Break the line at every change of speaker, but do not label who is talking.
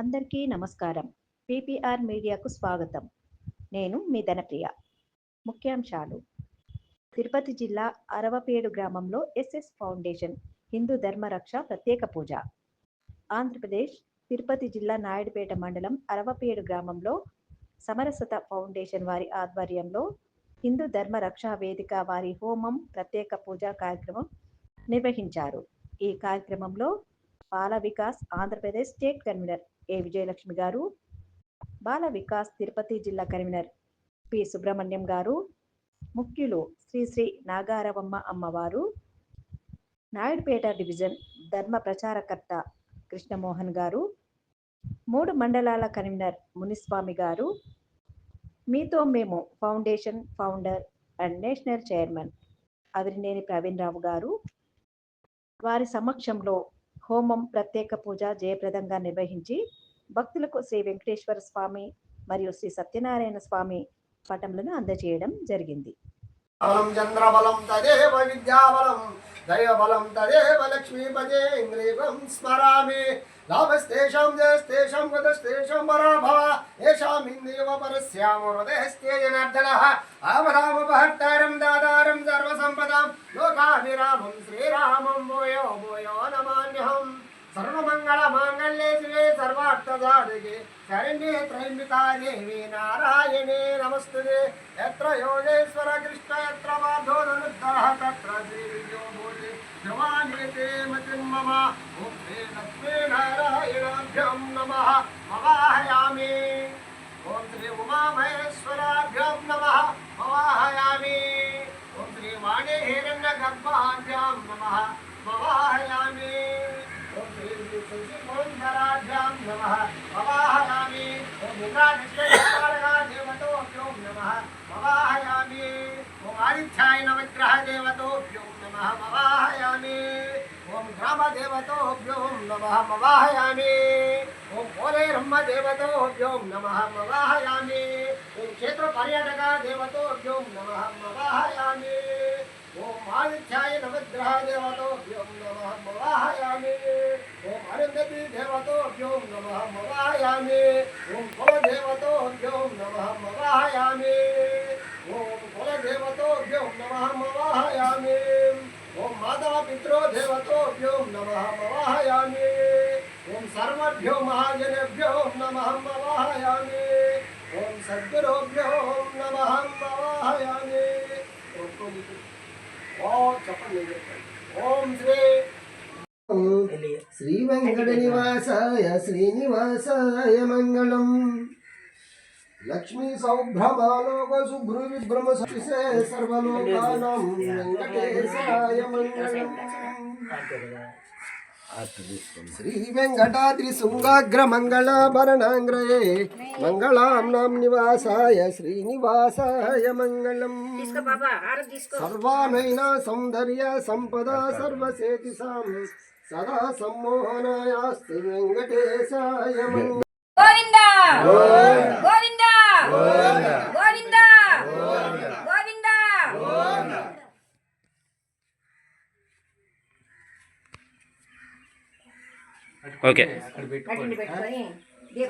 అందరికీ నమస్కారం. పిపిఆర్ మీడియాకు స్వాగతం. నేను మీ ధనప్రియ. ముఖ్యాంశాలు. తిరుపతి జిల్లా అరవపేడు గ్రామంలో ఎస్ఎస్ ఫౌండేషన్ హిందూ ధర్మరక్ష ప్రత్యేక పూజ. ఆంధ్రప్రదేశ్ తిరుపతి జిల్లా నాయుడుపేట మండలం అరవపేడు గ్రామంలో సమరసత ఫౌండేషన్ వారి ఆధ్వర్యంలో హిందూ ధర్మ రక్షా వేదిక వారి హోమం ప్రత్యేక పూజా కార్యక్రమం నిర్వహించారు. ఈ కార్యక్రమంలో Bala Vikas Andhra Pradesh state convener. A Vijayalakshmi గారు? బాల వికాస్ తిరుపతి జిల్లా కన్వీనర్. పి. సుబ్రహ్మణ్యం గారు. ముఖ్యులు శ్రీ శ్రీ నాగారవమ్మ అమ్మవారు. నాయుడుపేట డివిజన్ ధర్మ ప్రచారకర్త కృష్ణమోహన్ గారు. మూడు మండలాల కన్వీనర్ మునిస్వామి గారు. మీతో మేము foundation founder and national chairman Avirineni Praveen Rao గారు. వారి సమక్షంలో హోమం ప్రత్యేక పూజ జయప్రదంగా నిర్వహించి భక్తులకు శ్రీ వెంకటేశ్వర స్వామి మరియు శ్రీ సత్యనారాయణ స్వామి పటములను అందజేయడం జరిగింది.
బలం చంద్రబలం తదేవ విద్యాబలం దైవబలం తదేవ లక్ష్మీపదే ఇంద్రియం స్మరామి. లాభస్తేషాం జయస్తేషాం గతస్తేషాం పరాభవ ఏషాం ఇంద్రియవ పరస్యామ హృదయస్తే జనార్దనః. ఆపదామపహర్తారం దాతారం సర్వసంపదాం లోకాభిరామం శ్రీ సర్వమంగళమాంగళ్యే శివే శరణ్యే త్రయంబికాదేవి నారాయణే నమస్తుతే ఎత్ర యోగేశ్వర కృష్ణ ఎత్ర మాధోనుద్ధరః తత్ర శ్రీ విద్యో భూతి. భవానేతే మతిం మమ. ఓం శశికోంధరాభ్యాం నమః మవాహయామి ఓం ఇంద్రానిష్టకారగా దేవతోభ్యో నమః మవాహయామి ఓం ఆదిత్యాయ నవగ్రహ దేవతోభ్యో నమః మవాహయామి ఓం గ్రామ దేవతోభ్యో నమః మవాహయామి ఓం పోలేరమ్మ దేవతోభ్యో నమః మవాహయామి ఓం క్షేత్ర పర్యాటక దేవతోభ్యో నమః మవాహయామి ఓం అరుంధతి దేవతోభ్యో నమః మవాహయామి ఓం కుల దేవతోభ్యో నమః ఓం కుల దేవతోభ్యో నమః ఓం మాతా పిత్రో దేవతోభ్యో నమః ఓం సర్వభ్యో మహాజనేభ్యో నమః మవాహయామి ఓం సద్గురుభ్యో ఓం చెప్పండి ఓం శ్రీ శ్రీ వెంకట నివాసాయ శ్రీనివాసాయ మంగళం. లక్ష్మీ సౌభ్రమాలోక శుభ్రు విభ్రమ సృశే సర్వలోకానం వెంకటేశాయ మంగళం. శ్రీ వెంకటాద్రి శృంగాగ్ర మంగళాభరణాంగ్రయే మంగళాంనాం నివాసాయ శ్రీనివాసాయ మంగళం. సర్వానైన సౌందర్య సంపద సర్వసేతి సాం సదా సమ్మోహనాయాస్తు వెంకటేశాయ మంగళం.
గోవింద! గోవింద!
ఓకే.
దీపం